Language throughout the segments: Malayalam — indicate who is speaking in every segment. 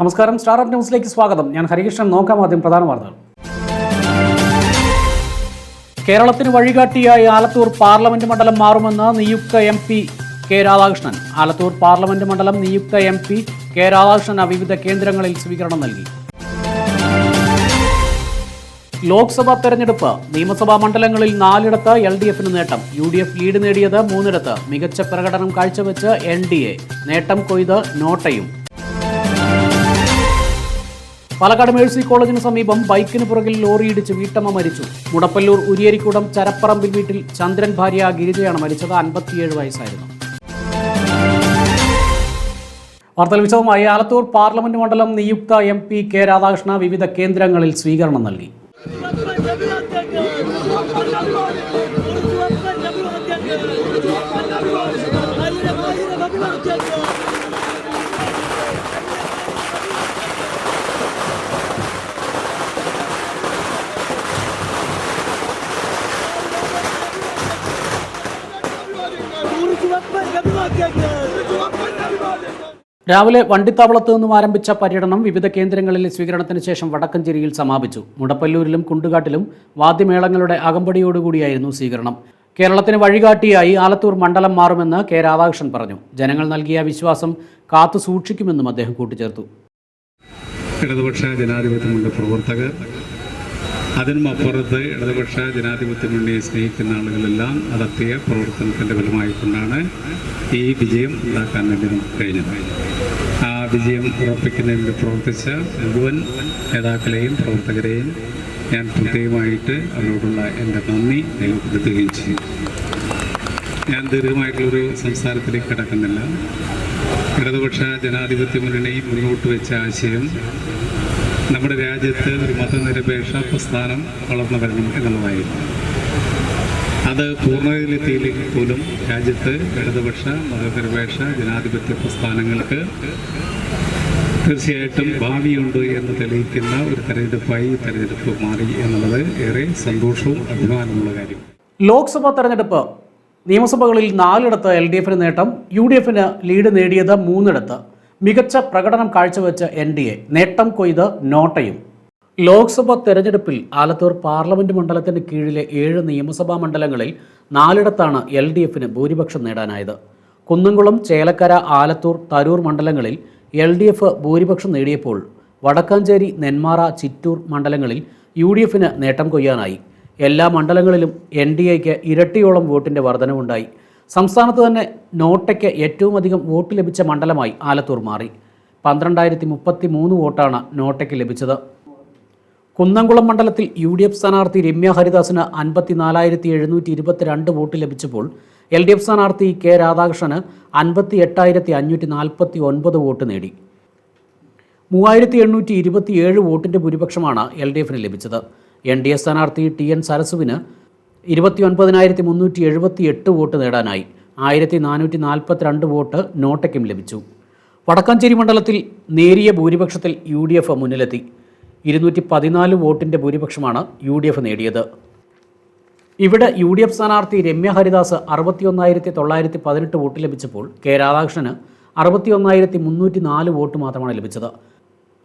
Speaker 1: നമസ്കാരം. സ്റ്റാർ ഓഫ് ന്യൂസിലേക്ക് സ്വാഗതം. ഞാൻ ഹരികൃഷ്ണൻ. നോക്കാം ആദ്യം പ്രധാന വാർത്തകൾ. കേരളത്തിന് വഴികാട്ടിയായി ആലത്തൂർ പാർലമെന്റ് മണ്ഡലം മാറുമെന്ന് നിയുക്ത M P K Radhakrishnan. Alathur parliament മണ്ഡലം നിയുക്ത എം പി കെ രാധാകൃഷ്ണന് വിവിധ കേന്ദ്രങ്ങളിൽ സ്വീകരണം നൽകി. ലോക്സഭാ തെരഞ്ഞെടുപ്പ്. നിയമസഭാ മണ്ഡലങ്ങളിൽ നാലിടത്ത് എൽ ഡി എഫിന് നേട്ടം. യു ഡി എഫ് ലീഡ് നേടിയത് മൂന്നിടത്ത്. മികച്ച പ്രകടനം കാഴ്ചവെച്ച് എൻ ഡി എ. നേട്ടം കൊയ്ത് നോട്ടയും. പാലക്കാട് മേഴ്സി കോളേജിന് സമീപം ബൈക്കിന് പുറകിൽ ലോറിയിടിച്ച് വീട്ടമ്മ മരിച്ചു. മുടപ്പല്ലൂർ ഉരിയരിക്കുടം ചരപ്പറമ്പിൽ വീട്ടിൽ ചന്ദ്രൻ ഭാര്യ ഗിരിജയാണ് മരിച്ചത്. അൻപത്തിയേഴ് വയസ്സായിരുന്നു. വാർത്തകൾ വിശദമായി ആലത്തൂർ പാർലമെന്റ് മണ്ഡലം നിയുക്ത എം പി കെ രാധാകൃഷ്ണ വിവിധ കേന്ദ്രങ്ങളിൽ സ്വീകരണം നൽകി. രാവിലെ വണ്ടിത്താവളത്ത് നിന്നും ആരംഭിച്ച പര്യടനം വിവിധ കേന്ദ്രങ്ങളിലെ സ്വീകരണത്തിന് ശേഷം വടക്കഞ്ചേരിയിൽ സമാപിച്ചു. മുടപ്പല്ലൂരിലും കുണ്ടുകാട്ടിലും വാദ്യമേളങ്ങളുടെ അകമ്പടിയോടുകൂടിയായിരുന്നു സ്വീകരണം. കേരളത്തിന് വഴികാട്ടിയായി ആലത്തൂർ മണ്ഡലം മാറുമെന്ന് കെ രാധാകൃഷ്ണൻ പറഞ്ഞു. ജനങ്ങൾ നൽകിയ വിശ്വാസം കാത്തു സൂക്ഷിക്കുമെന്നും അദ്ദേഹം കൂട്ടിച്ചേർത്തു.
Speaker 2: ഇടതുപക്ഷ ജനാധിപത്യ മുന്നണി പ്രവർത്തകർ അതിനും അപ്പുറത്ത് ഇടതുപക്ഷ ജനാധിപത്യ മുന്നണിയെ സ്നേഹിക്കുന്ന ആളുകളെല്ലാം നടത്തിയ പ്രവർത്തനത്തിന്റെ ഫലമായിക്കൊണ്ടാണ് ഈ വിജയം ഉണ്ടാക്കാൻ വേണ്ടി നമുക്ക് കഴിഞ്ഞത്. ആ വിജയം ഉറപ്പിക്കുന്നതിന് പ്രവർത്തിച്ച മുഴുവൻ നേതാക്കളെയും പ്രവർത്തകരെയും ഞാൻ പ്രത്യേകമായിട്ട് അവരോടുള്ള എന്റെ നന്ദി രേഖപ്പെടുത്തുകയും ചെയ്യും. ഞാൻ ദീർഘമായിട്ടുള്ളൊരു സംസാരത്തിലേക്ക് കിടക്കുന്നില്ല. ഇടതുപക്ഷ ജനാധിപത്യ മുന്നണി മുന്നോട്ട് വെച്ച ആശയം നമ്മുടെ രാജ്യത്ത് ഒരു മതനിരപേക്ഷ പ്രസ്ഥാനം വളർന്നു വരണം എന്നുള്ളതായിരുന്നു അത് പൂർണതയിലെത്തിയില്ലെങ്കിൽ പോലും രാജ്യത്ത് ഇടതുപക്ഷ മതനിരപേക്ഷ ജനാധിപത്യ പ്രസ്ഥാനങ്ങൾക്ക് തീർച്ചയായിട്ടും ഭാവിയുണ്ട് എന്ന് തെളിയിക്കുന്ന ഒരു തെരഞ്ഞെടുപ്പായി തെരഞ്ഞെടുപ്പ് മാറി എന്നുള്ളത് ഏറെ സന്തോഷവും അഭിമാനമുള്ള കാര്യം.
Speaker 1: ലോക്സഭാ തെരഞ്ഞെടുപ്പ്. നിയമസഭകളിൽ നാലിടത്ത് എൽ ഡി എഫിന് നേട്ടം യു ഡി എഫിന് ലീഡ് നേടിയത് മൂന്നിടത്ത്. മികച്ച പ്രകടനം കാഴ്ചവെച്ച എൻ ഡി എ നേട്ടം കൊയ്ത് നോട്ടയും. ലോക്സഭാ തെരഞ്ഞെടുപ്പിൽ ആലത്തൂർ പാർലമെന്റ് മണ്ഡലത്തിന് കീഴിലെ ഏഴ് നിയമസഭാ മണ്ഡലങ്ങളിൽ നാലിടത്താണ് എൽ ഡി എഫിന് ഭൂരിപക്ഷം നേടാനായത്. കുന്നംകുളം ചേലക്കര ആലത്തൂർ തരൂർ മണ്ഡലങ്ങളിൽ എൽ ഡി എഫ് ഭൂരിപക്ഷം നേടിയപ്പോൾ വടക്കാഞ്ചേരി നെന്മാറ ചിറ്റൂർ മണ്ഡലങ്ങളിൽ യു ഡി എഫിന് നേട്ടം കൊയ്യാനായി. എല്ലാ മണ്ഡലങ്ങളിലും എൻ ഡി എക്ക് ഇരട്ടിയോളം വോട്ടിന്റെ വർധനവുണ്ടായി. സംസ്ഥാനത്ത് തന്നെ നോട്ടയ്ക്ക് ഏറ്റവും അധികം വോട്ട് ലഭിച്ച മണ്ഡലമായി ആലത്തൂർ മാറി. പന്ത്രണ്ടായിരത്തി മുപ്പത്തി മൂന്ന് വോട്ടാണ് നോട്ടയ്ക്ക് ലഭിച്ചത്. കുന്നംകുളം മണ്ഡലത്തിൽ യു ഡി എഫ് സ്ഥാനാർത്ഥി രമ്യ ഹരിദാസിന് അൻപത്തിനാലായിരത്തി എഴുന്നൂറ്റി ഇരുപത്തിരണ്ട് വോട്ട് ലഭിച്ചപ്പോൾ എൽ ഡി എഫ് സ്ഥാനാർത്ഥി കെ രാധാകൃഷ്ണന് അൻപത്തി എട്ടായിരത്തി അഞ്ഞൂറ്റി നാൽപ്പത്തി ഒൻപത് വോട്ട് നേടി. മൂവായിരത്തി എണ്ണൂറ്റി ഇരുപത്തിയേഴ് വോട്ടിന്റെ ഭൂരിപക്ഷമാണ് എൽ ഡി എഫിന് ലഭിച്ചത്. എൻ ഡി എ സ്ഥാനാർത്ഥി ടി എൻ സരസുവിന് ഇരുപത്തി ഒൻപതിനായിരത്തി മുന്നൂറ്റി എഴുപത്തി എട്ട് വോട്ട് നേടാനായി ആയിരത്തി നാനൂറ്റി നാൽപ്പത്തിരണ്ട് വോട്ട് നോട്ടയ്ക്കും ലഭിച്ചു. വടക്കാഞ്ചേരി മണ്ഡലത്തിൽ നേരിയ ഭൂരിപക്ഷത്തിൽ യു ഡി എഫ് മുന്നിലെത്തി. ഇരുന്നൂറ്റി പതിനാല് വോട്ടിന്റെ ഭൂരിപക്ഷമാണ് യു ഡി എഫ് നേടിയത്. ഇവിടെ യു ഡി എഫ് സ്ഥാനാർത്ഥി രമ്യ ഹരിദാസ് അറുപത്തിയൊന്നായിരത്തി തൊള്ളായിരത്തി പതിനെട്ട് വോട്ട് ലഭിച്ചപ്പോൾ കെ രാധാകൃഷ്ണന് അറുപത്തിയൊന്നായിരത്തി മുന്നൂറ്റി നാല് വോട്ട് മാത്രമാണ് ലഭിച്ചത്.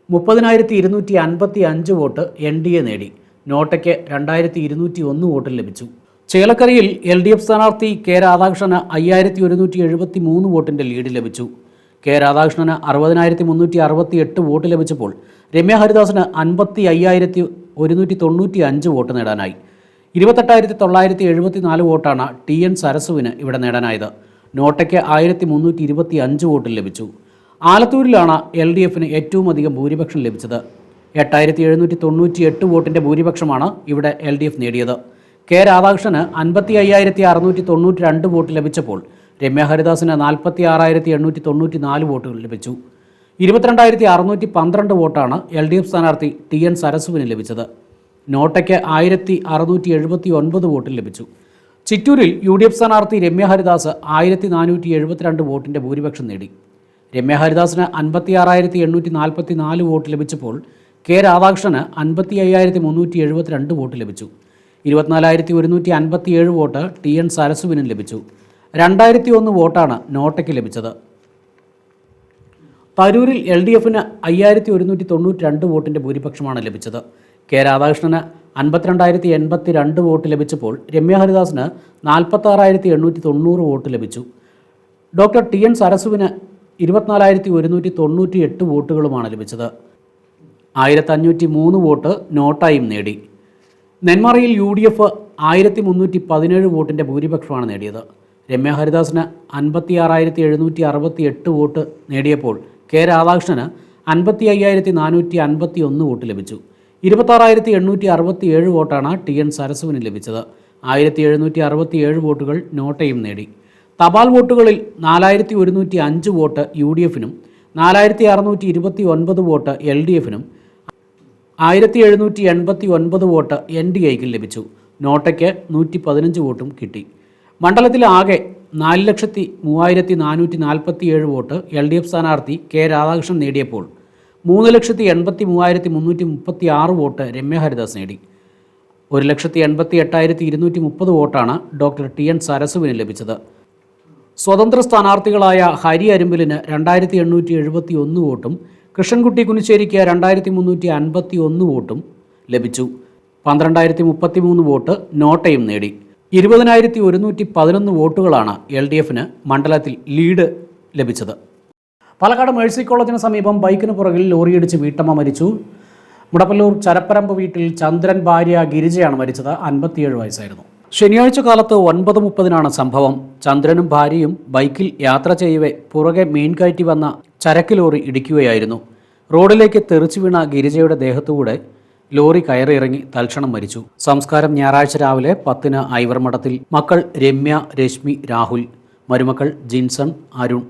Speaker 1: മുപ്പതിനായിരത്തി ഇരുന്നൂറ്റി അൻപത്തി അഞ്ച് വോട്ട് എൻ ഡി എ നേടി. നോട്ടയ്ക്ക് രണ്ടായിരത്തി ഇരുന്നൂറ്റി ഒന്ന് വോട്ട് ലഭിച്ചു. ചേലക്കരയിൽ എൽ ഡി എഫ് സ്ഥാനാർത്ഥി കെ രാധാകൃഷ്ണന് അയ്യായിരത്തി ഒരുന്നൂറ്റി എഴുപത്തി മൂന്ന് വോട്ടിന്റെ ലീഡ് ലഭിച്ചു. കെ രാധാകൃഷ്ണന് അറുപതിനായിരത്തി മുന്നൂറ്റി അറുപത്തി എട്ട് വോട്ട് ലഭിച്ചപ്പോൾ രമ്യ ഹരിദാസിന് അൻപത്തി അയ്യായിരത്തി ഒരുന്നൂറ്റി തൊണ്ണൂറ്റി അഞ്ച് വോട്ട് നേടാനായി. ഇരുപത്തെട്ടായിരത്തി തൊള്ളായിരത്തി എഴുപത്തി നാല് വോട്ടാണ് ടി എൻ സരസുവിന് ഇവിടെ നേടാനായത്. നോട്ടയ്ക്ക് ആയിരത്തി മുന്നൂറ്റി ഇരുപത്തി അഞ്ച് വോട്ട് ലഭിച്ചു. ആലത്തൂരിലാണ് എൽ ഡി എഫിന് ഏറ്റവും അധികം ഭൂരിപക്ഷം ലഭിച്ചത്. എട്ടായിരത്തി എഴുന്നൂറ്റി തൊണ്ണൂറ്റി എട്ട് വോട്ടിന്റെ ഭൂരിപക്ഷമാണ് ഇവിടെ എൽ ഡി എഫ് നേടിയത്. കെ രാധാകൃഷ്ണന് അൻപത്തി അയ്യായിരത്തി അറുന്നൂറ്റി തൊണ്ണൂറ്റി രണ്ട് വോട്ട് ലഭിച്ചപ്പോൾ രമ്യ ഹരിദാസിന് നാൽപ്പത്തി ആറായിരത്തി എണ്ണൂറ്റി തൊണ്ണൂറ്റി നാല് വോട്ടുകൾ ലഭിച്ചു. ഇരുപത്തിരണ്ടായിരത്തി അറുന്നൂറ്റി പന്ത്രണ്ട് വോട്ടാണ് എൽ ഡി എഫ് സ്ഥാനാർത്ഥി ടി എൻ സരസുവിന് ലഭിച്ചത്. നോട്ടയ്ക്ക് ആയിരത്തി അറുന്നൂറ്റി എഴുപത്തി ഒൻപത് വോട്ട് ലഭിച്ചു. ചിറ്റൂരിൽ യു ഡി എഫ് സ്ഥാനാർത്ഥി രമ്യ ഹരിദാസ് ആയിരത്തി നാനൂറ്റി എഴുപത്തിരണ്ട് വോട്ടിന്റെ ഭൂരിപക്ഷം നേടി. രമ്യ ഹരിദാസിന് അൻപത്തി ആറായിരത്തി എണ്ണൂറ്റി നാൽപ്പത്തി നാല് വോട്ട് ലഭിച്ചപ്പോൾ കെ രാധാകൃഷ്ണന് അൻപത്തി അയ്യായിരത്തി മുന്നൂറ്റി എഴുപത്തിരണ്ട് വോട്ട് ലഭിച്ചു. ഇരുപത്തിനാലായിരത്തി ഒരുന്നൂറ്റി അൻപത്തി ഏഴ് വോട്ട് ടി എൻ സരസുവിനും ലഭിച്ചു. രണ്ടായിരത്തി ഒന്ന് വോട്ടാണ് നോട്ടയ്ക്ക് ലഭിച്ചത്. തരൂരിൽ എൽ ഡി എഫിന് അയ്യായിരത്തി ഒരുന്നൂറ്റി തൊണ്ണൂറ്റി രണ്ട് വോട്ടിന്റെ ഭൂരിപക്ഷമാണ് ലഭിച്ചത്. കെ രാധാകൃഷ്ണന് അൻപത്തിരണ്ടായിരത്തി എൺപത്തി രണ്ട് വോട്ട് ലഭിച്ചപ്പോൾ രമ്യ ഹരിദാസിന് നാൽപ്പത്താറായിരത്തി എണ്ണൂറ്റി തൊണ്ണൂറ് വോട്ട് ലഭിച്ചു. ഡോക്ടർ ടി എൻ സരസുവിന് ഇരുപത്തിനാലായിരത്തി ഒരുന്നൂറ്റി തൊണ്ണൂറ്റി എട്ട് വോട്ടുകളുമാണ് ലഭിച്ചത്. ആയിരത്തി അഞ്ഞൂറ്റി മൂന്ന് വോട്ട് നോട്ടായും നേടി. നെന്മാറയിൽ യു ഡി എഫ് ആയിരത്തി മുന്നൂറ്റി പതിനേഴ് വോട്ടിന്റെ ഭൂരിപക്ഷമാണ് നേടിയത്. രമ്യ ഹരിദാസിന് അൻപത്തി ആറായിരത്തി എഴുന്നൂറ്റി അറുപത്തി എട്ട് വോട്ട് നേടിയപ്പോൾ കെ രാധാകൃഷ്ണന് അൻപത്തി അയ്യായിരത്തി നാനൂറ്റി അൻപത്തി ഒന്ന് വോട്ട് ലഭിച്ചു. ഇരുപത്താറായിരത്തി എണ്ണൂറ്റി അറുപത്തി ഏഴ് വോട്ടാണ് ടി എൻ സരസുവിന് ലഭിച്ചത്. ആയിരത്തി എഴുന്നൂറ്റി അറുപത്തി ഏഴ് വോട്ടുകൾ നോട്ടയും നേടി. തപാൽ വോട്ടുകളിൽ നാലായിരത്തി ഒരുന്നൂറ്റി അഞ്ച് വോട്ട് യു ഡി എഫിനും നാലായിരത്തി അറുന്നൂറ്റി ഇരുപത്തി ഒൻപത് വോട്ട് എൽ ഡി എഫിനും ആയിരത്തി എഴുന്നൂറ്റി എൺപത്തി ഒൻപത് വോട്ട് എൻ ഡി എക്ക് ലഭിച്ചു. നോട്ടയ്ക്ക് നൂറ്റി പതിനഞ്ച് വോട്ടും കിട്ടി. മണ്ഡലത്തിൽ ആകെ നാല് ലക്ഷത്തി മൂവായിരത്തി നാനൂറ്റി നാൽപ്പത്തി ഏഴ് വോട്ട് എൽ ഡി എഫ് സ്ഥാനാർത്ഥി കെ രാധാകൃഷ്ണൻ നേടിയപ്പോൾ മൂന്ന് ലക്ഷത്തി എൺപത്തി മൂവായിരത്തി മുന്നൂറ്റി മുപ്പത്തി ആറ് വോട്ട് രമ്യ ഹരിദാസ് നേടി. ഒരു ലക്ഷത്തി എൺപത്തി എട്ടായിരത്തി ഇരുന്നൂറ്റി മുപ്പത് വോട്ടാണ് ഡോക്ടർ ടി എൻ സരസുവിന് ലഭിച്ചത്. സ്വതന്ത്ര സ്ഥാനാർത്ഥികളായ ഹരി അരുമ്പിലിന് രണ്ടായിരത്തി എണ്ണൂറ്റി എഴുപത്തി ഒന്ന് വോട്ടും കൃഷ്ണൻകുട്ടി കുനിശ്ശേരിക്ക് രണ്ടായിരത്തി മുന്നൂറ്റി അൻപത്തി ഒന്ന് വോട്ടും ലഭിച്ചു. പന്ത്രണ്ടായിരത്തി മുപ്പത്തി മൂന്ന് വോട്ട് നോട്ടയും നേടി. ഇരുപതിനായിരത്തി ഒരുന്നൂറ്റി പതിനൊന്ന് വോട്ടുകളാണ് എൽ ഡി എഫിന് മണ്ഡലത്തിൽ ലീഡ് ലഭിച്ചത്. പാലക്കാട് മേഴ്സി കോളേജിന് സമീപം ബൈക്കിന് പുറകിൽ ലോറിയിടിച്ച് വീട്ടമ്മ മരിച്ചു. മുടപ്പല്ലൂർ ചരപ്പരമ്പ് വീട്ടിൽ ചന്ദ്രൻ ഭാര്യ ഗിരിജയാണ് മരിച്ചത്. അൻപത്തിയേഴ് വയസ്സായിരുന്നു. ശനിയാഴ്ച കാലത്ത് ഒൻപത് മുപ്പതിനാണ് സംഭവം. ചന്ദ്രനും ഭാര്യയും ബൈക്കിൽ യാത്ര ചെയ്യവേ പുറകെ മീൻ കയറ്റി വന്ന ചരക്ക് ലോറി ഇടിക്കുകയായിരുന്നു. റോഡിലേക്ക് തെറിച്ചു വീണ ഗിരിജയുടെ ദേഹത്തുകൂടെ ലോറി കയറിയിറങ്ങി തൽക്ഷണം മരിച്ചു. സംസ്കാരം ഞായറാഴ്ച രാവിലെ പത്തിന് ഐവർമഠത്തിൽ മക്കൾ രമ്യ രശ്മി രാഹുൽ മരുമക്കൾ ജിൻസൺ അരുൺ.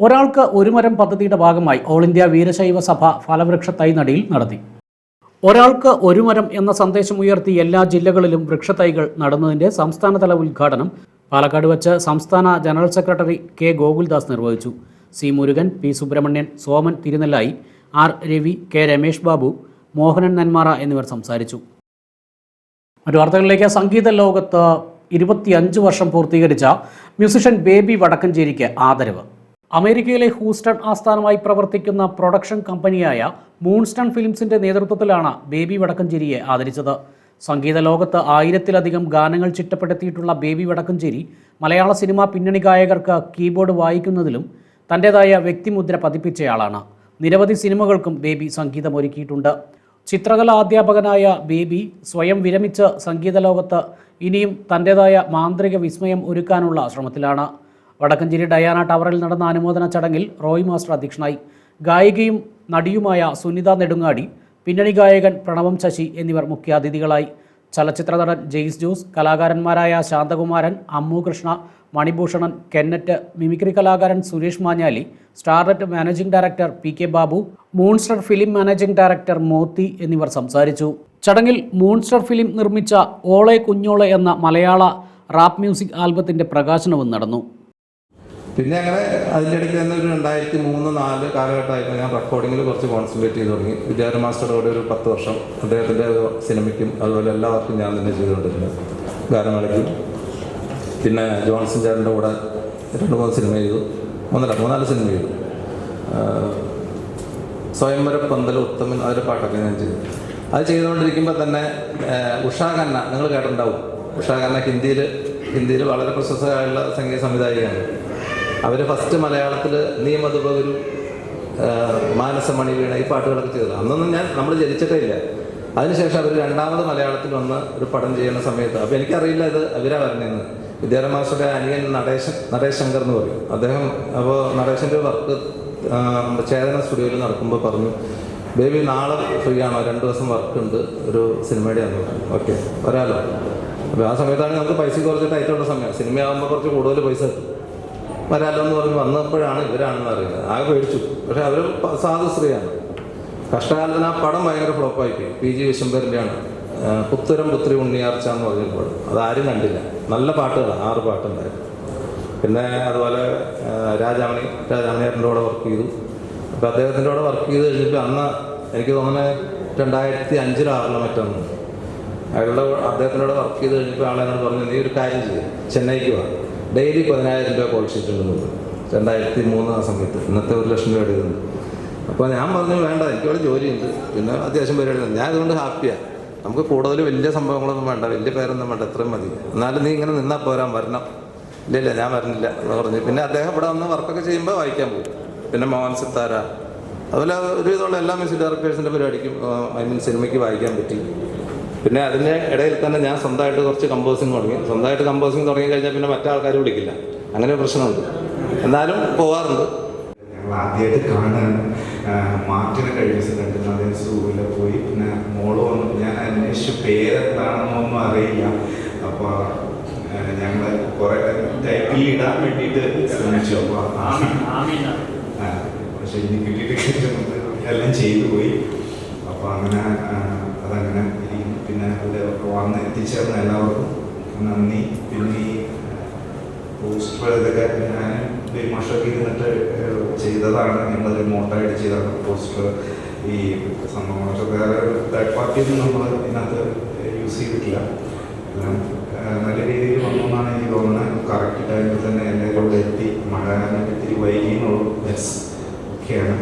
Speaker 1: ഒരാൾക്ക് ഒരു മരം പദ്ധതിയുടെ ഭാഗമായി ഓൾ ഇന്ത്യ വീരശൈവ സഭ ഫലവൃക്ഷ തൈ നടത്തി. ഒരാൾക്ക് ഒരു മരം എന്ന സന്ദേശം ഉയർത്തി എല്ലാ ജില്ലകളിലും വൃക്ഷത്തൈകൾ നടുന്നതിന്റെ സംസ്ഥാനതല ഉദ്ഘാടനം പാലക്കാട് വച്ച് സംസ്ഥാന ജനറൽ സെക്രട്ടറി കെ ഗോകുൽദാസ് നിർവഹിച്ചു. C Murugan P Subrahmanyan Soman Thirunellayi R Ravi K Ramesh Babu Mohanan Nenmara എന്നിവർ സംസാരിച്ചു. മറ്റു വാർത്തകളിലേക്ക്. സംഗീത ലോകത്ത് ഇരുപത്തിയഞ്ച് വർഷം പൂർത്തീകരിച്ച മ്യൂസിഷ്യൻ ബേബി വടക്കഞ്ചേരിക്ക് ആദരവ്. അമേരിക്കയിലെ ഹൂസ്റ്റൺ ആസ്ഥാനമായി പ്രവർത്തിക്കുന്ന പ്രൊഡക്ഷൻ കമ്പനിയായ മൂൺസ്റ്റൺ ഫിലിംസിന്റെ നേതൃത്വത്തിലാണ് ബേബി വടക്കഞ്ചേരിയെ ആദരിച്ചത്. സംഗീത ലോകത്ത് ആയിരത്തിലധികം ഗാനങ്ങൾ ചിട്ടപ്പെടുത്തിയിട്ടുള്ള ബേബി വടക്കഞ്ചേരി മലയാള സിനിമാ പിന്നണി ഗായകർക്ക് കീബോർഡ് വായിക്കുന്നതിലും തന്റെതായ വ്യക്തിമുദ്ര പതിപ്പിച്ചയാളാണ്. നിരവധി സിനിമകൾക്കും ബേബി സംഗീതം ഒരുക്കിയിട്ടുണ്ട് ചിത്രകലാ അധ്യാപകനായ ബേബി സ്വയം വിരമിച്ച സംഗീത ലോകത്ത് ഇനിയും തന്റെതായ മാന്ത്രിക വിസ്മയം ഒരുക്കാനുള്ള ശ്രമത്തിലാണ്. വടക്കഞ്ചേരി ഡയാന ടവറിൽ നടന്ന അനുമോദന ചടങ്ങിൽ റോയ് മാസ്റ്റർ അധ്യക്ഷനായി. ഗായികയും നടിയുമായ സുനിത നെടുങ്ങാടി പിന്നണി ഗായകൻ പ്രണവം ശശി എന്നിവർ മുഖ്യാതിഥികളായി. ചലച്ചിത്ര നടൻ ജെയ്സ് ജോസ് കലാകാരന്മാരായ ശാന്തകുമാരൻ അമ്മു കൃഷ്ണ മണിഭൂഷണൻ കെന്നറ്റ് മിമിക്രി കലാകാരൻ Suresh Manjali Starlet managing director P K Babu Moonstar film managing director Mothi എന്നിവർ സംസാരിച്ചു. ചടങ്ങിൽ മൂൺസ്റ്റർ ഫിലിം നിർമ്മിച്ച ഓളെ കുഞ്ഞോളെ എന്ന മലയാള റാപ്പ് മ്യൂസിക് ആൽബത്തിന്റെ പ്രകാശനവും നടന്നു.
Speaker 3: പിന്നെ അങ്ങനെ അതിന്റെ ഇടയ്ക്ക് തന്നെ ഒരു രണ്ടായിരത്തി മൂന്ന് നാല് കാലഘട്ടമായപ്പോൾ ഞാൻ റെക്കോർഡിങ്ങിൽ കുറച്ച് കോൺസെൻട്രേറ്റ് ചെയ്ത് തുടങ്ങി. വിദ്യാധര മാസ്റ്ററോടെ ഒരു പത്ത് വർഷം അദ്ദേഹത്തിന്റെ സിനിമയ്ക്കും അതുപോലെ എല്ലാ വർക്കും ഞാൻ തന്നെ ചെയ്തുകൊണ്ടിരുന്നു. ഗാനമേളയ്ക്കും. പിന്നെ ജോൺസൺ ചേട്ടന്റെ കൂടെ രണ്ട് മൂന്ന് സിനിമ ചെയ്തു. മൂന്നല്ല മൂന്നാൽ സിനിമ ചെയ്തു. സ്വയംവര പന്തൽ ഉത്തമൻ അതിന്റെ പാട്ടൊക്കെ ഞാൻ ചെയ്തു. അത് ചെയ്തുകൊണ്ടിരിക്കുമ്പോൾ തന്നെ ഉഷാ ഖന്ന നിങ്ങൾ കേട്ടിട്ടുണ്ടാവും. ഉഷാ ഖന്ന ഹിന്ദിയിൽ ഹിന്ദിയിൽ വളരെ പ്രശസ്തമായുള്ള സംഗീത സംവിധായികയാണ് അവർ ഫസ്റ്റ് മലയാളത്തിൽ നീ മധുപകരു മാനസമണി വീണ ഈ പാട്ടുകളൊക്കെ ചെയ്തത്. അന്നൊന്നും ഞാൻ നമ്മൾ ജനിച്ചിട്ടേ ഇല്ല. അതിനുശേഷം അവർ രണ്ടാമത് മലയാളത്തിൽ വന്ന് ഒരു പടം ചെയ്യുന്ന സമയത്ത് അപ്പോൾ എനിക്കറിയില്ല ഇത് അവരാ പറഞ്ഞതെന്ന് വിദ്യാരംഭ മാസ്റ്ററുടെ അനിയൻ നടേശൻ നടേശ് ശങ്കർ എന്ന് പറയും. അദ്ദേഹം അപ്പോൾ നടേശന്റെ വർക്ക് ചേതന സ്റ്റുഡിയോയിൽ നടക്കുമ്പോൾ പറഞ്ഞു ബേബി നാളെ ഫ്രീ ആണോ? രണ്ട് ദിവസം വർക്ക് ഉണ്ട്. ഒരു സിനിമയുടെ ആണ് ഓക്കെ വരാലോ? അപ്പോൾ ആ സമയത്താണ് നമുക്ക് പൈസ കുറച്ച് ടൈറ്റുള്ള സമയം. സിനിമയാകുമ്പോൾ കുറച്ച് കൂടുതൽ പൈസ വരാലോ എന്ന് പറഞ്ഞ്. വന്നപ്പോഴാണ് ഇവരാണെന്ന് അറിയുന്നത്. ആകെ പേടിച്ചു. പക്ഷേ അവർ സാധു സ്ത്രീയാണ്. കഷ്ടകാലത്തിന് ആ പടം ഭയങ്കര ഫ്ലോപ്പായി പോയി. പി. ജി. വിശംബറിന്റെയാണ് പുത്തരം പുത്രി ഉണ്ണിയാർച്ച എന്ന് പറഞ്ഞപ്പോൾ അതാരും കണ്ടില്ല. നല്ല പാട്ടുകളാണ് ആറ് പാട്ടുണ്ടായിരുന്നു. പിന്നെ അതുപോലെ രാജാമണി രാജാമണിയേട്ടന്റെ കൂടെ വർക്ക് ചെയ്തു. അപ്പോൾ അദ്ദേഹത്തിന്റെ കൂടെ വർക്ക് ചെയ്ത് കഴിഞ്ഞപ്പോൾ അന്ന് എനിക്ക് തോന്നുന്നത് രണ്ടായിരത്തി അഞ്ചിലോ ആറിലോ മറ്റൊന്ന് അയാളുടെ അദ്ദേഹത്തിന്റെ കൂടെ വർക്ക് ചെയ്ത് കഴിഞ്ഞപ്പോൾ ആളെന്നോട് പറഞ്ഞു നീ ഒരു കാര്യം ചെയ്യും. ചെന്നൈക്ക് വാ. ഡെയിലി പതിനായിരം രൂപ കോൾ ഷീറ്റ് ഉണ്ടെന്ന് രണ്ടായിരത്തി മൂന്ന് ആ സമയത്ത്. ഇന്നത്തെ ഒരു ലക്ഷം രൂപ എടുക്കുന്നുണ്ട് അപ്പോൾ ഞാൻ പറഞ്ഞു വേണ്ട എനിക്കവിടെ ജോലിയുണ്ട്. പിന്നെ അത്യാവശ്യം പരിപാടി. ഞാൻ അതുകൊണ്ട് ഹാപ്പിയാണ് നമുക്ക് കൂടുതൽ വലിയ സംഭവങ്ങളൊന്നും വേണ്ട വലിയ പേരൊന്നും വേണ്ട ഇത്രയും മതി. എന്നാലും നീ ഇങ്ങനെ നിന്നാൽ പോരാൻ വരണം. ഇല്ല ഇല്ല ഞാൻ വരണില്ല എന്ന് പറഞ്ഞു. പിന്നെ അദ്ദേഹം ഇവിടെ വന്ന് വർക്കൊക്കെ ചെയ്യുമ്പോൾ വായിക്കാൻ പോകും. പിന്നെ മോഹൻ സിത്താര. അതുപോലെ ഒരുവിധമുള്ള എല്ലാ മ്യൂസിക് ഡയറക്ടേഴ്സിന്റെ പരിപാടിക്കും ഐ മീൻ സിനിമയ്ക്ക് വായിക്കാൻ പറ്റി. പിന്നെ അതിന്റെ ഇടയിൽ തന്നെ ഞാൻ സ്വന്തമായിട്ട് കുറച്ച് കമ്പോസിങ് തുടങ്ങി. സ്വന്തമായിട്ട് കമ്പോസിങ് തുടങ്ങി കഴിഞ്ഞാൽ പിന്നെ മറ്റേ ആൾക്കാർ വിളിക്കില്ല അങ്ങനെ പ്രശ്നമുണ്ട്. എന്നാലും പോവാറുണ്ട്.
Speaker 4: ആദ്യമായിട്ട് കാണാൻ മാർട്ടിനെ കഴിഞ്ഞ ദിവസം കണ്ടിരുന്നു. അദ്ദേഹം സൂവിലെ പോയി. പിന്നെ മോൾ വന്നു. അന്വേഷിച്ചു പേരെന്താണെന്നൊന്നും അറിയില്ല. അപ്പോൾ ഞങ്ങൾ കുറേ ടൈപ്പിൽ ഇടാൻ വേണ്ടിയിട്ട് ശ്രമിച്ചു. അപ്പോൾ പക്ഷെ ഇനി കിട്ടിയിട്ട് എല്ലാം ചെയ്തു പോയി. അപ്പോൾ അങ്ങനെ അതങ്ങനെ ഇരിക്കും പിന്നെ അവിടെ വന്ന് എത്തിച്ചേർന്ന എല്ലാവർക്കും നന്ദി. പിന്നെ ഈ പോസ്റ്റർ ഇതൊക്കെ ഞാൻ വിമർശകർ ഇരുന്നിട്ട് ചെയ്തതാണ്. ഞങ്ങൾ റിമോട്ടായിട്ട് ചെയ്തതാണ് പോസ്റ്റർ ഈ തേർഡ് നമ്മൾ ഇതിനകത്ത് യൂസ് ചെയ്തിട്ടില്ല. എല്ലാം നല്ല രീതിയിൽ വന്നു എന്നാണ് എനിക്ക് തോന്നുന്നത്. കറക്റ്റ് ടൈമിൽ തന്നെ എന്റെ കൂടെ എത്തി. മഴ ഇത്തിരി വൈകിയെന്നുള്ളൂ. ബസ് ഒക്കെയാണ്.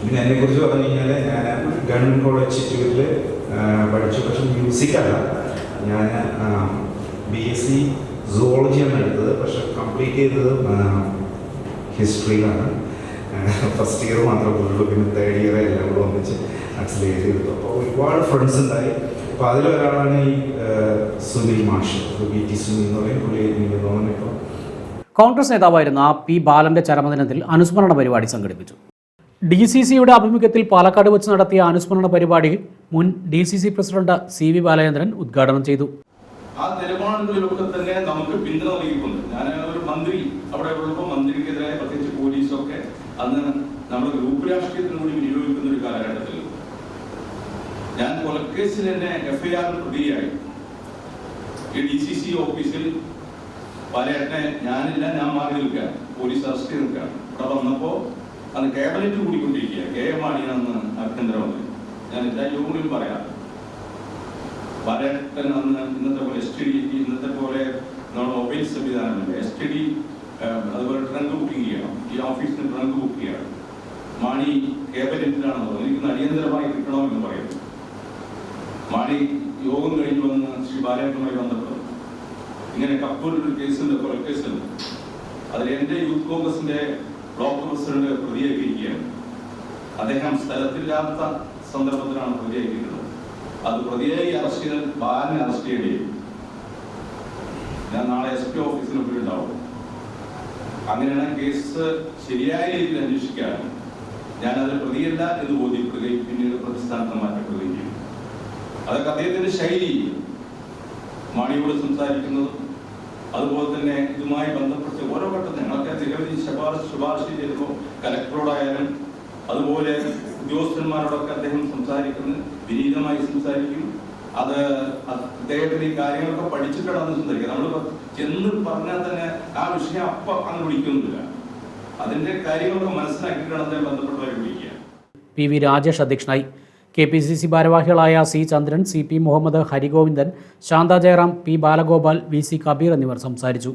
Speaker 4: പിന്നെ എന്നെക്കുറിച്ച് പറഞ്ഞു കഴിഞ്ഞാൽ ഞാൻ ഗവൺമെന്റ് കോളേജ് ഇൻസ്റ്റിറ്റ്യൂട്ടിൽ പഠിച്ചു. പക്ഷെ മ്യൂസിക്കല്ല ഞാൻ ബി എസ് സി സുവോളജിയാണ് എടുത്തത്. പക്ഷെ കംപ്ലീറ്റ് ചെയ്തത് ഹിസ്റ്ററിയിലാണ് ഫസ്റ്റ് ഇയർ മാത്രമേ ഉള്ളൂ പിന്നെ തേർഡ് ഇയർ എല്ലാം കൂടെ ഒന്നിച്ച് അക്സിലേറ്റ് ചെയ്തു അപ്പോൾ ഒരുപാട് ഫ്രണ്ട്സ് ഉണ്ടായി. അപ്പോൾ അതിലൊരാളാണ് ഈ സുനിൽ മാഷ്. ബി ടി സുനിൽ എന്ന് പറയും പുള്ളി എനിക്ക് തോന്നുന്നു ഇപ്പോൾ
Speaker 1: കോൺഗ്രസ് നേതാവായിരുന്ന പി ബാലന്റെ ചരമദിനത്തിൽ അനുസ്മരണ പരിപാടി സംഘടിപ്പിച്ചു. ഡി സി സിയുടെ ആഭിമുഖ്യത്തിൽ പാലക്കാട് വെച്ച് നടത്തിയ അനുസ്മരണ പരിപാടി മുൻ D C C president C V Balachandran ഉദ്ഘാടനം ചെയ്തു.
Speaker 5: ആ നിലപാടുകളിലൊക്കെ തന്നെ നമുക്ക് പിന്തുണ നൽകിക്കൊണ്ട് ഞാൻ ഒരു മന്ത്രി അവിടെ ഉള്ളപ്പോൾ മന്ത്രിക്കെതിരായ പ്രത്യേകിച്ച് അന്ന് നമ്മൾ ഗ്രൂപ്പ് രാഷ്ട്രീയത്തിന് കൂടി വിനിയോഗിക്കുന്ന ഒരു കാലഘട്ടത്തിൽ ഞാൻ കൊലക്കേസിൽ തന്നെ എഫ്ഐആറിൽ പ്രതിയായി. ഈ ഡി സി സി ഓഫീസിൽ പലയട്ടെ ഞാനില്ല ഞാൻ മാറി നിൽക്കാൻ പോലീസ് അറസ്റ്റ് ചെയ്ത് നിൽക്കാൻ ഇവിടെ വന്നപ്പോ അന്ന് ക്യാബിനറ്റ് കൂടിക്കൊണ്ടിരിക്കുക കെ എം മാണിയാണെന്ന് ആഭ്യന്തരമന്ത്രി ഞാൻ എല്ലാ യോഗങ്ങളിലും പറയാം. പലയട്ടൻ അന്ന് ഇന്നത്തെ പോലെ എസ് ടി ഡി ഇന്നത്തെ പോലെ നമ്മുടെ മൊബൈൽ സംവിധാനമില്ല എസ് ടി ഡി ഈ ഓഫീസിന് ട്രങ്ക് ബുക്ക് ചെയ്യണം. മാണി കേബിനറ്റിലാണെന്ന് പറഞ്ഞു. എനിക്ക് അടിയന്തരമായി കിട്ടണമെന്ന് പറയുന്നു. മാണി യോഗം കഴിഞ്ഞ് വന്ന് ശ്രീ ബാലേട്ടനുമായി ബന്ധപ്പെട്ടു ഇങ്ങനെ കപ്പൂരിൽ ഒരു കേസുണ്ട്. കൊലക്കേസുണ്ട് അതിൽ എന്റെ യൂത്ത് കോൺഗ്രസിന്റെ ബ്ലോക്ക് പ്രസിഡന്റ് പ്രതിയാക്കിയിരിക്കുകയാണ് അദ്ദേഹം സ്ഥലത്തില്ലാത്ത സന്ദർഭത്തിലാണ് പ്രതിയാക്കിയിട്ടുള്ളത് അത് പ്രതിയായി അറസ്റ്റ് ചെയ്താൽ ബാലനെ അറസ്റ്റ് ചെയ്യേണ്ടി ഞാൻ നാളെ എസ് പി ഓഫീസിന് ഉണ്ടാവും. അങ്ങനെയാണ് കേസ് ശരിയായ രീതിയിൽ അന്വേഷിക്കാനും ഞാനത് പ്രതിയല്ല എന്ന് ബോധ്യപ്പെടുകയും പിന്നീട് പ്രതിസ്ഥാനത്ത് മാറ്റപ്പെടുകയും ചെയ്യും അതൊക്കെ അദ്ദേഹത്തിന്റെ ശൈലി മാണിയോട് സംസാരിക്കുന്നതും അതുപോലെ തന്നെ ഇതുമായി ബന്ധപ്പെട്ട് ഓരോ ഘട്ടത്തിൽ ഞങ്ങളൊക്കെ നിരവധി ശുപാർശ ശുപാർശ ചെയ്തപ്പോൾ കലക്ടറോടായാലും അതുപോലെ ഉദ്യോഗസ്ഥന്മാരോടൊക്കെ അദ്ദേഹം സംസാരിക്കുന്നത് വിനീതമായി സംസാരിക്കും. അത് അദ്ദേഹത്തിന് ഈ കാര്യങ്ങളൊക്കെ പഠിച്ചിട്ടാണ് സംസാരിക്കുക നമ്മൾ ചെന്ന് പറഞ്ഞാൽ തന്നെ ആ വിഷയം അപ്പം അങ്ങ് വിളിക്കുന്നില്ല. അതിന്റെ കാര്യങ്ങളൊക്കെ മനസ്സിലാക്കിയിട്ടാണ് അദ്ദേഹം ബന്ധപ്പെട്ടവരെ വിളിക്കുക.
Speaker 1: പി വി രാജേഷ് അധ്യക്ഷനായി. കെ പി സി സി ഭാരവാഹികളായ C Chandran C P Muhammad Harigovindan Shantha Jayaram P Balagopal V C Kabeer എന്നിവർ സംസാരിച്ചു.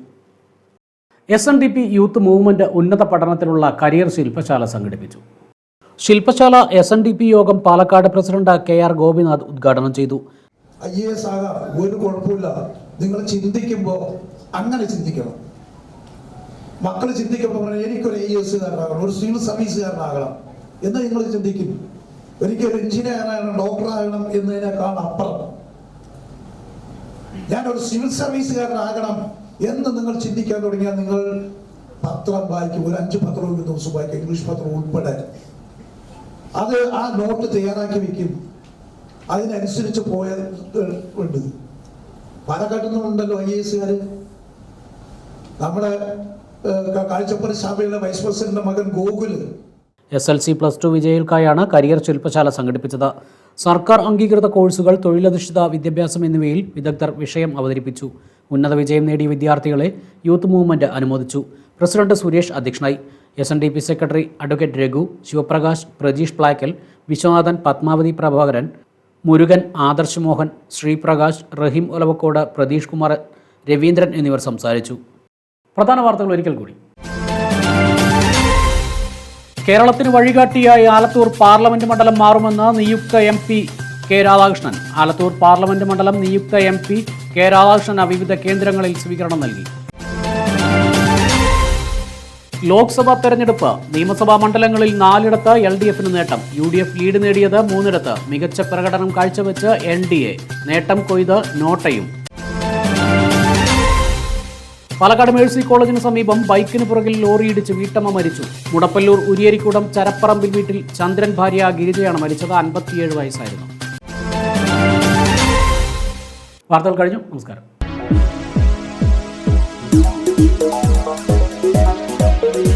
Speaker 1: S N D P youth movement ഉന്നത പഠനത്തിലുള്ള കരിയർ ശില്പശാല സംഘടിപ്പിച്ചു. ശില്പശാല എസ് എൻ ഡി പി യോഗം Palakkad president K R Gopinath ഉദ്ഘാടനം ചെയ്തു.
Speaker 6: ഐ എ എസ് ആകാം. ഒരു കുഴപ്പമില്ല. നിങ്ങൾ ചിന്തിക്കുമ്പോൾ അങ്ങനെ ചിന്തിക്കണം. മക്കൾ ചിന്തിക്കുമ്പോൾ പറഞ്ഞാൽ എനിക്കൊരു ഐ എസ് കാരനാകണം ഒരു സിവിൽ സർവീസുകാരനാകണം. എന്ന് നിങ്ങൾ ചിന്തിക്കും. എനിക്കൊരു ഡോക്ടർ ആകണം എന്നതിനേക്കാൾ അപ്പുറം. ഞാൻ ഒരു സിവിൽ സർവീസുകാരനാകണം എന്ന് നിങ്ങൾ ചിന്തിക്കാൻ തുടങ്ങിയാൽ നിങ്ങൾ പത്രം വായിക്കും. ഒരു അഞ്ച് പത്രം ഒരു ദിവസം വായിക്കും. ഇംഗ്ലീഷ് പത്രം ഉൾപ്പെടെ. അത് ആ നോട്ട് തയ്യാറാക്കി വെക്കും. അതിനനുസരിച്ച് പോയ ഉണ്ട്. കട്ടുന്നുണ്ടല്ലോ ഐ എസുകാർ നമ്മുടെ കാഴ്ചപ്പുറ ശാഖയിലെ വൈസ് പ്രസിഡന്റ് മകൻ Gokul.
Speaker 1: S L C plus two വിജയികൾക്കായാണ് career ശില്പശാല സംഘടിപ്പിച്ചത്. സർക്കാർ അംഗീകൃത കോഴ്സുകൾ തൊഴിലധിഷ്ഠിത വിദ്യാഭ്യാസം എന്നിവയിൽ വിദഗ്ധർ വിഷയം അവതരിപ്പിച്ചു. ഉന്നത വിജയം നേടിയ വിദ്യാർത്ഥികളെ യൂത്ത് മൂവ്മെന്റ് അനുമോദിച്ചു. പ്രസിഡന്റ് സുരേഷ് അധ്യക്ഷനായി. S N D P secretary advocate Raghu Shivaprakash Prajeesh Plackal Vishwanathan Padmavathi Prabhakaran Murugan Adarsh Mohan Sreeprakash Raheem Olavakkode Pratheesh Kumar Raveendran എന്നിവർ സംസാരിച്ചു. പ്രധാന വാർത്തകൾ ഒരിക്കൽ കൂടി. കേരളത്തിന് വഴികാട്ടിയായി ആലത്തൂർ പാർലമെന്റ് മണ്ഡലം മാറുമെന്ന് നിയുക്ത M P K Radhakrishnan. Alathur parliament മണ്ഡലം നിയുക്ത എം പി കെ രാധാകൃഷ്ണൻ വിവിധ കേന്ദ്രങ്ങളിൽ സ്വീകരണം നൽകി. ലോക്സഭാ തെരഞ്ഞെടുപ്പ് നിയമസഭാ മണ്ഡലങ്ങളിൽ നാലിടത്ത് എൽ ഡി എഫിന് നേട്ടം. യു ഡി എഫ് ലീഡ് നേടിയത് മൂന്നിടത്ത്. മികച്ച പ്രകടനം കാഴ്ചവെച്ച് എൻ ഡി എ നേട്ടം കൊയ്ത് നോട്ടയും. പാലക്കാട് മേഴ്സി കോളേജിന് സമീപം ബൈക്കിന് പുറകിൽ ലോറി ഇടിച്ച് വീട്ടമ്മ മരിച്ചു. മുടപ്പല്ലൂർ ഉരിയരിക്കുടം ചരപ്പറമ്പിൽ വീട്ടിൽ ചന്ദ്രൻ ഭാര്യ ഗിരിജയാണ് മരിച്ചത്. അൻപത്തിയേഴ് വയസ്സായിരുന്നു. വാർത്തകൾ കഴിഞ്ഞു. നമസ്കാരം. Thank you.